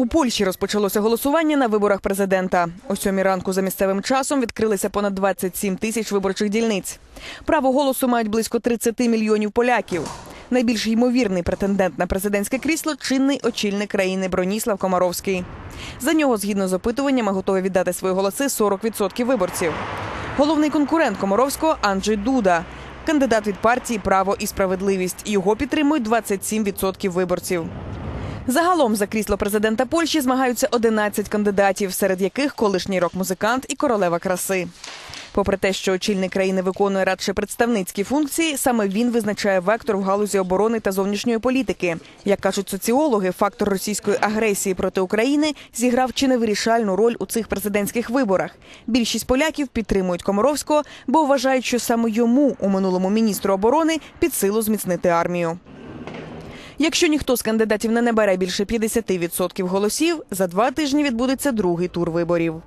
У Польщі розпочалося голосування на виборах президента. О сьомій ранку за місцевим часом відкрилися понад 27 тисяч виборчих дільниць. Право голосу мають близько 30 мільйонів поляків. Найбільш ймовірний претендент на президентське крісло чинний очільник країни Броніслав Комаровський. За нього, згідно з опитуваннями, готові віддати свої голоси 40% виборців. Головний конкурент Комаровського Анджей Дуда, кандидат від партії Право і справедливість. Його підтримують 27% виборців. Загалом за крісло президента Польщі змагаються 11 кандидатів, серед яких колишній рок-музикант і королева краси. Попри те, що очільник країни виконує радше представницькі функції, саме він визначає вектор в галузі оборони та зовнішньої політики. Як кажуть соціологи, фактор російської агресії проти України зіграв чи не вирішальну роль у цих президентських виборах. Більшість поляків підтримують Комаровського, бо вважають, що саме йому у минулому міністру оборони під силу зміцнити армію. Якщо ніхто з кандидатів не набере більше 50% голосів, за два тижні відбудеться другий тур виборів.